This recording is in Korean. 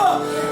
않으